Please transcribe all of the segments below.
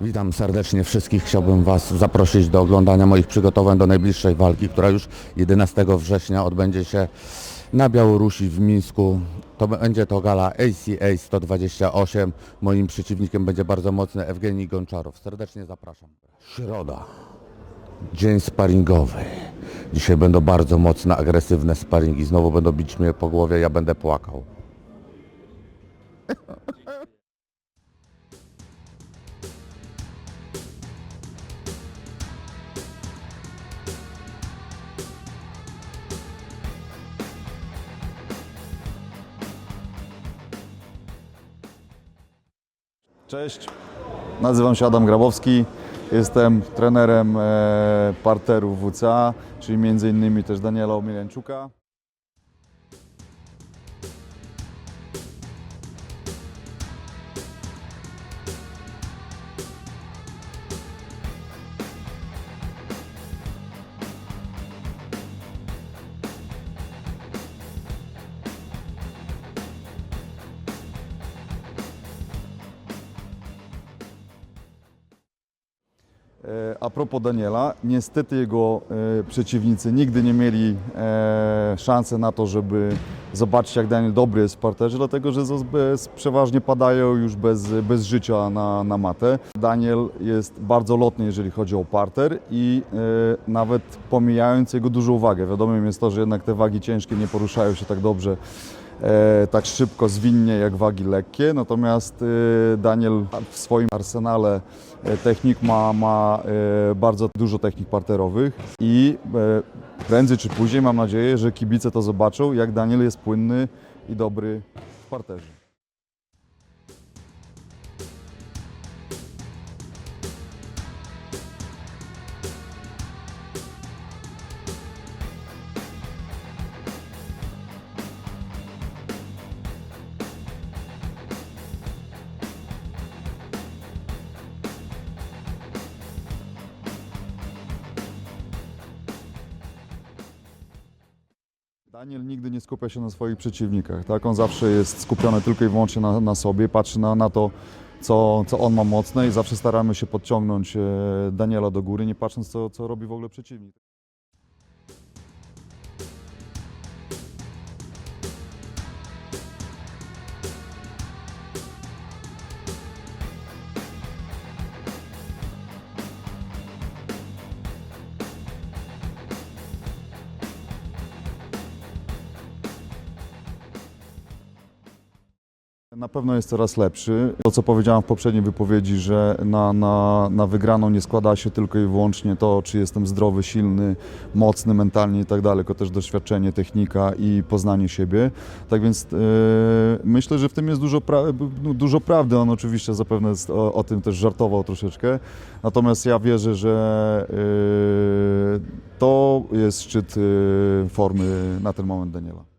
Witam serdecznie wszystkich. Chciałbym Was zaprosić do oglądania moich przygotowań do najbliższej walki, która już 11 września odbędzie się na Białorusi w Mińsku. To będzie to gala ACA 128. Moim przeciwnikiem będzie bardzo mocny Ewgenij Gonczarow. Serdecznie zapraszam. Środa. Dzień sparingowy. Dzisiaj będą bardzo mocne, agresywne sparingi. Znowu będą bić mnie po głowie, ja będę płakał. Cześć, nazywam się Adam Grabowski, jestem trenerem e, parteru WCA, czyli między innymi też Daniela Omielańczuka. A propos Daniela, niestety jego e, przeciwnicy nigdy nie mieli e, szansy na to, żeby zobaczyć jak Daniel dobry jest w parterze, dlatego że bez, przeważnie padają już bez, bez życia na, na matę. Daniel jest bardzo lotny, jeżeli chodzi o parter i e, nawet pomijając jego dużą uwagę, wiadomym jest to, że jednak te wagi ciężkie nie poruszają się tak dobrze e, tak szybko, zwinnie jak wagi lekkie. Natomiast e, Daniel w swoim arsenale e, technik ma, ma e, bardzo dużo technik parterowych i e, prędzej czy później mam nadzieję, że kibice to zobaczą, jak Daniel jest płynny i dobry w parterze. Daniel nigdy nie skupia się na swoich przeciwnikach, tak? On zawsze jest skupiony tylko i wyłącznie na, na sobie, patrzy na, na to, co, co on ma mocne i zawsze staramy się podciągnąć e, Daniela do góry, nie patrząc, co, co robi w ogóle przeciwnik. Na pewno jest coraz lepszy. To, co powiedziałem w poprzedniej wypowiedzi, że na, na, na wygraną nie składa się tylko i wyłącznie to, czy jestem zdrowy, silny, mocny mentalnie i tak dalej, tylko też doświadczenie, technika i poznanie siebie. Tak więc e, myślę, że w tym jest dużo, pra- no, dużo prawdy. On oczywiście zapewne o, o tym też żartował troszeczkę. Natomiast ja wierzę, że e, to jest szczyt e, formy na ten moment Daniela.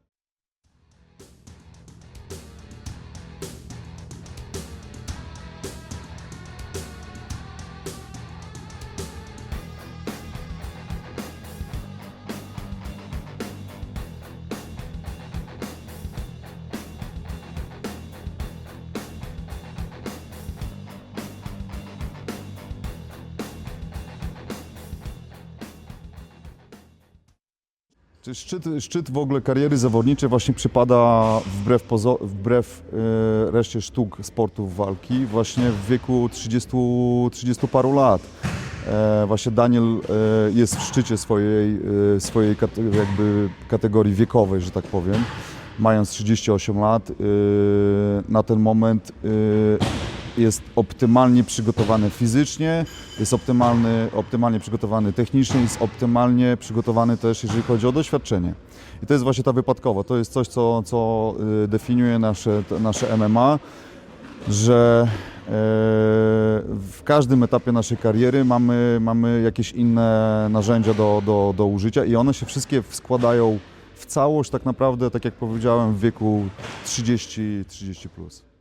Czy szczyt, szczyt w ogóle kariery zawodniczej właśnie przypada wbrew, pozo- wbrew e, reszcie sztuk sportów walki właśnie w wieku 30, 30 paru lat. E, właśnie Daniel e, jest w szczycie swojej, e, swojej kate- jakby kategorii wiekowej, że tak powiem. Mając 38 lat, e, na ten moment e, jest optymalnie przygotowany fizycznie, jest optymalny, optymalnie przygotowany technicznie, jest optymalnie przygotowany też, jeżeli chodzi o doświadczenie. I to jest właśnie ta wypadkowa. To jest coś, co, co y, definiuje nasze, nasze MMA, że e, w każdym etapie naszej kariery mamy, mamy jakieś inne narzędzia do, do, do użycia i one się wszystkie składają w całość tak naprawdę, tak jak powiedziałem, w wieku 30-30+. Plus.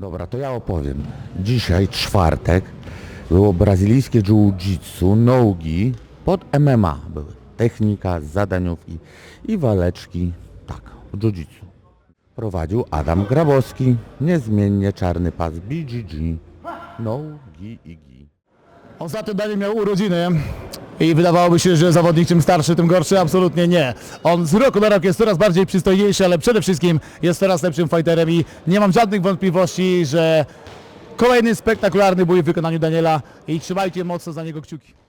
Dobra, to ja opowiem. Dzisiaj, czwartek, było brazylijskie jiu-jitsu, nogi, pod MMA były. Technika, zadaniówki i waleczki, tak, jiu-jitsu. Prowadził Adam Grabowski, niezmiennie czarny pas BGG, nogi i gi. Ostatnio Daniel miał urodziny i wydawałoby się, że zawodnik czym starszy, tym gorszy. Absolutnie nie. On z roku na rok jest coraz bardziej przystojniejszy, ale przede wszystkim jest coraz lepszym fighterem i nie mam żadnych wątpliwości, że kolejny spektakularny bój w wykonaniu Daniela i trzymajcie mocno za niego kciuki.